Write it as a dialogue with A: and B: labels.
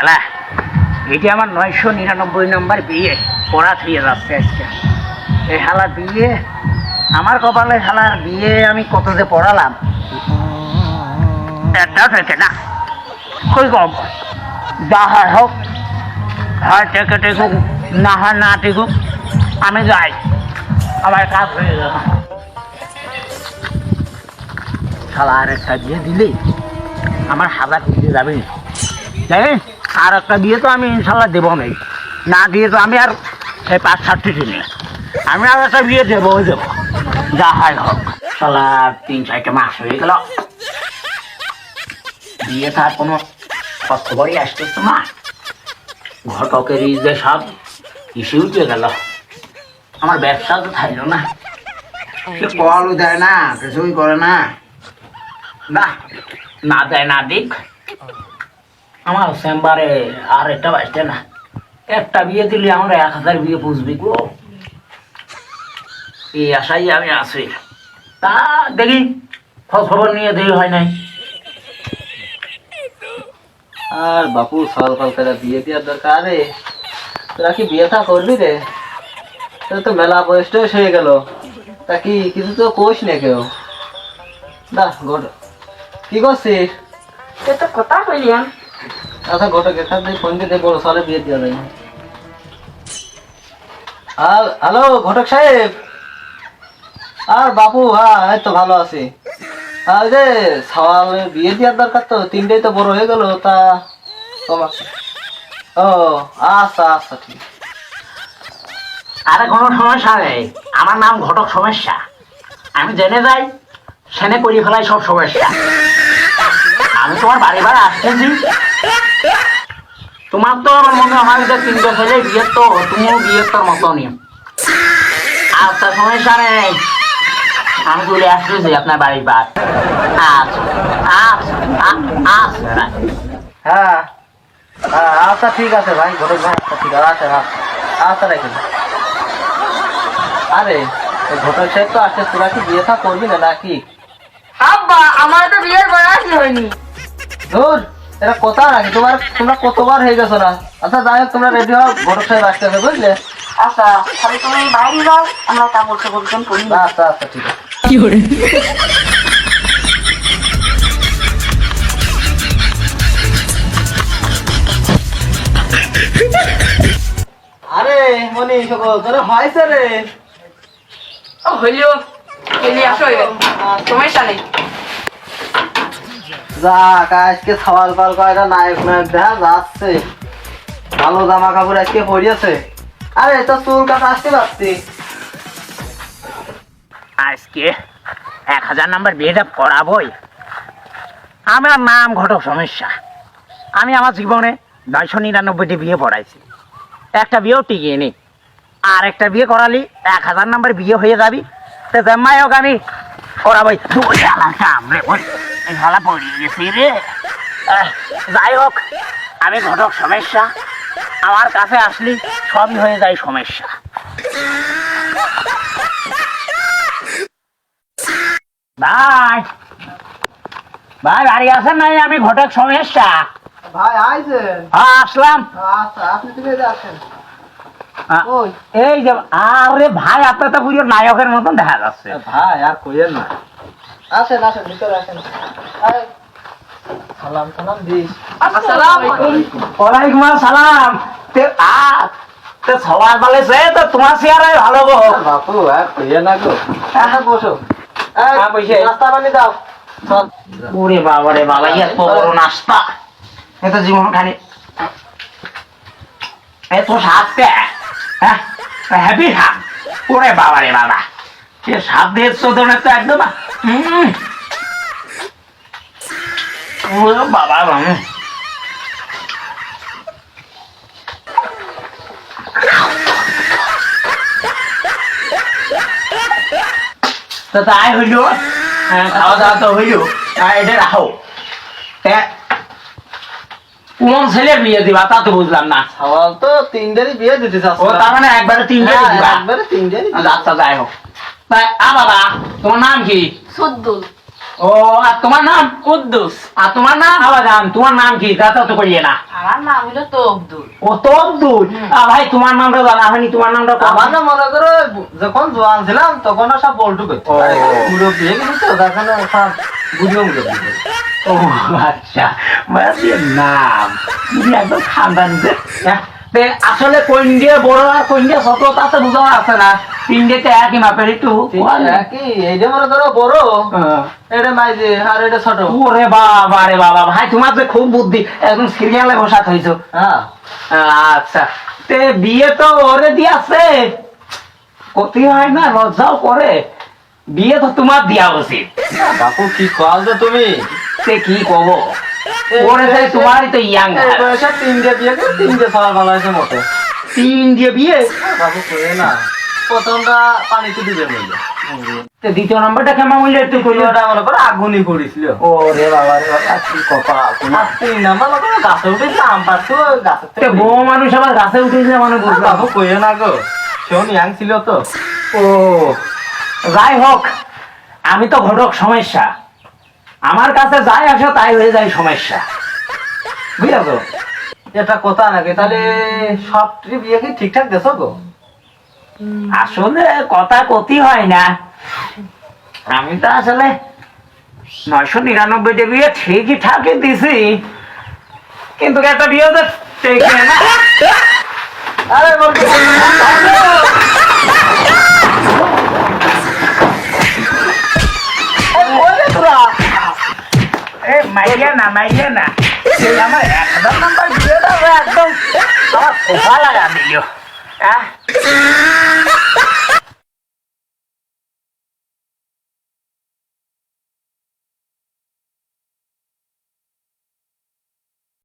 A: শালা। এটি আমার নয়শো নিরানব্বই নম্বর বিয়ে। পড়া থুয়ে যাচ্ছে আজকে। এই শালার বিয়ে, আমার কপালে শালার বিয়ে আমি কত যে পড়ালাম। একটা থেকে না কই কম। যা হয় হোক, হয় টেকে টেকুক, না হয় না টেকুক, আমি যাই। আমার কাজ হয়ে গেল শালা আর একটা বিয়ে দিলেই আমার হাজার দিয়ে যাবে। জানেন আর একটা বিয়ে তো আমি ইনশাল্লাহ দেবো নাই। না দিয়ে তো আমি আর সেই পাঁচ ষাটটি কিনে। আমি আর একটা বিয়ে দেবো দেবো। যা হয় হোক। শালা তিন চারটে মাস হয়ে গেল। বিয়ে তার কোনো খবরই আসতেছে না। ঘটকেরই যে সব, ইসে উঠে গেল। আমার ব্যবসা তো থাকল না। সে কলও দেয় না, কিছুই করে না। না না দেয় না দিক। আমার চেম্বারে আর একটা বাজতে না। একটা বিয়ে দিলে আমরা এক হাজার বিয়ে পুষবি গো। এই আশাই আমি আছি। তা দেখি খোঁজ খবর নিয়ে দেরি হয় নাই।
B: আর বাপু সকাল কালকে বিয়ে দেওয়ার দরকার রে। তোরা কি বিয়েটা করবি রে? তোর তো মেলা বয়স টয়স হয়ে গেল। তা কি কিছু তো কোষ নে কেউ? দা ঘট কি করছিস?
C: তো কথা কইলাম
B: আচ্ছা ফোন বড় সালে বিয়ে আর হ্যালো, ঘটক সাহেব। আর বাপু হ্যাঁ এই তো ভালো আছি। আর যে বিয়ে দেওয়ার দরকার তো, তিনটেই তো বড় হয়ে গেল, তা তোমার ও আচ্ছা আচ্ছা ঠিক।
A: আরে, কোনো সমস্যা নেই। আমার নাম ঘটক সমস্যা। আমি জেনে যাই, সেনে করি ফেলাই সব সমস্যা। আমি তোমার বাড়ি বাড়ি আসতেছি। তোমার তো আমার মনে হয় যে তিনটে ছেলে বিয়ের তো তুমিও বিয়ের তোর মতনই। আচ্ছা সমস্যা নেই আমি চলে আসতেছি আপনার বাড়ির বার আচ্ছা আচ্ছা আচ্ছা
B: হ্যাঁ হ্যাঁ আচ্ছা ঠিক আছে ভাই ঘটক ভাই আচ্ছা ঠিক আছে আচ্ছা আচ্ছা আচ্ছা রেখে। আরে ঘটক সাহেব তো আসছে তোরা কি বিয়ে থা করবি না নাকি?
C: আব্বা আমার তো বিয়ের বয়সই হয়নি।
B: ধুর এটা কথা নাকি তোমার তোমরা কতবার হয়ে গেছো না? আচ্ছা যাই হোক তোমরা রেডি হও ঘটক সাহেব আসতেছে বুঝলে?
C: আচ্ছা তাহলে তুমি বাইরে যাও আমরা চাপড় কেন করি
B: আচ্ছা আচ্ছা ঠিক আছে। আরে মনি সকল তোর হয়েছে রে।
C: ও হইল। আসো সমস্যা নেই
B: যাক, আজকে সওয়াল পাল কয়টা নায়ক নায়ক দেখা যাচ্ছে। ভালো জামা কাপড় আজকে পরিয়েছে। আরে তো চুল আসতে পারছি।
A: আজকে এক হাজার নাম্বার আমার নাম ঘটক সমস্যা। আমি আমার জীবনে নয়শো নিরানব্বইটি বিয়ে পড়াইছি। একটা বিয়েও টিকিয়ে নি। আর একটা বিয়ে করালি এক হাজার নাম্বার বিয়ে হয়ে যাবি। তো জামাই হোক আমি। করাবই তুই শালা সামনে ওই শালা পড়িয়ে গেছি রে যাই হোক আমি ঘটক সমস্যা আমার কাছে আসলি সবই হয়ে যায় সমস্যা ভাই ভাই বাড়ি আছেন নাই আমি ঘটক সমস্যা
B: ভাই আইছেন
A: হ্যাঁ আসলাম
B: আচ্ছা আপনি তুমি আসেন
A: আ-
B: ওই
A: এই যে আরে ভাই আপনার তো পুরো নায়কের মতন দেখা যাচ্ছে।
B: ভাই আর কইেন না। আসেন আসেন ভিতরে আসেন। সালাম সালাম দিস।
C: আসসালামু আলাইকুম।
A: ওয়ালাইকুম আসসালাম। তে আ তে সবার বলে সে তো তোমার চেয়ারে ভালো গো
B: বাপু আর কইেন না গো। আচ্ছা বসো। এই,
A: হ্যাঁ, বসে।
B: নাস্তা পানি দাও। চল।
A: ওরে বাবা রে বাবা এত বড় নাস্তা। এত জীবন খালি এত সাথে হ্যাঁ হ্যাপি খাম ওরে বাবা। রে বাবা সে সাধ্যের চোদনে তো একদম? বাবা তো তাই হইল। হ্যাঁ, খাওয়া দাওয়া তো হইল। এটা রাখো। কোন ছেলের বিয়ে দিবা তা তো বুঝলাম না।
B: সওয়াল তো তিনটারই বিয়ে দিতে
A: ও
B: চাচ্ছ
A: তার মানে একবারে তিনটে
B: হ্যাঁ,
A: দিবা।
B: একবারে তিনটারই
A: আচ্ছা যাই হোক। তা, আ বাবা তোমার নাম কি?
C: সুদ্দুল
A: ও আর তোমার নাম?
C: কুদ্দুস।
A: আর তোমার নাম? আবাজান তোমার নাম কি? তা তো করিয়ে না।
C: আমার নাম হলো তো আব্দুল
A: ও তো আব্দুল ভাই তোমার নামটা জানা হয়নি তোমার নামটা।
B: আমার না মনে করো যখন জোয়ান ছিলাম তখন সব বল্টু করতো
A: ও।
B: পুরো বিয়ে গেছি তখন সব
A: ও আচ্ছা। মাসির নাম একদম খানদান আসলে কোন দিয়ে বড় আর কোন দিয়ে ছোট তাতে বোঝা আছে না। তিনটেতে একই মাপের একটু
B: এইটা মনে করো বড়
A: হ্যাঁ।
B: এটা মাইজে আর এটা ছোট।
A: ওরে বাবা রে বাবা ভাই তোমার যে খুব বুদ্ধি একদম সিরিয়ালে বসাত
B: হ্যাঁ।
A: আচ্ছা তে বিয়ে তো ওরে দিয়াছে। ক্ষতি হয় না লজ্জাও করে। বিয়ে তো তোমার দিয়া উচিত।
B: বাপু কি কল যে তুমি?
A: সে কি কব? ওরে তাই তোমারই তো ইয়াং
B: বয়সে তিনটে বিয়ে করে তিনটে সবার ভালো হয়েছে মোটে
A: তিন দিয়ে বিয়ে?
B: বাবু করে না। প্রথমটা পানিতে মরলো
A: তে দ্বিতীয় নাম্বারটা কেমন বললে একটু কইলে?
B: ওটা মনে করো আগুনই পড়েছিল।
A: ও রে বাবা রে বাবা কি কপাল তোমার?
B: তিন নাম্বার মনে করো গাছে উঠেছে আম
A: বউ মানুষ আবার গাছে উঠেছে মানে
B: বাবু কইও না গো ইয়াং ছিল তো।
A: ও যাই হোক আমি তো ঘটক সমস্যা। আমার কাছে যাই আসে, তাই হয়ে যায় সমস্যা। বুঝলো
B: এটা কথা নাকি? তাহলে সব ট্রিপ বিয়ে কি ঠিকঠাক দেছো গো?
A: আসলে কথা কতি হয় না। আমি তো আসলে নয়শো নিরানব্বই নিরানব্বইটা বিয়ে ঠিকই ঠাকই দিছি। কিন্তু একটা বিয়ে তো টেকে না।
B: আরে বলতে
A: এ মাইয়া না মাইয়া না এই আমার এক হাজার নাম্বার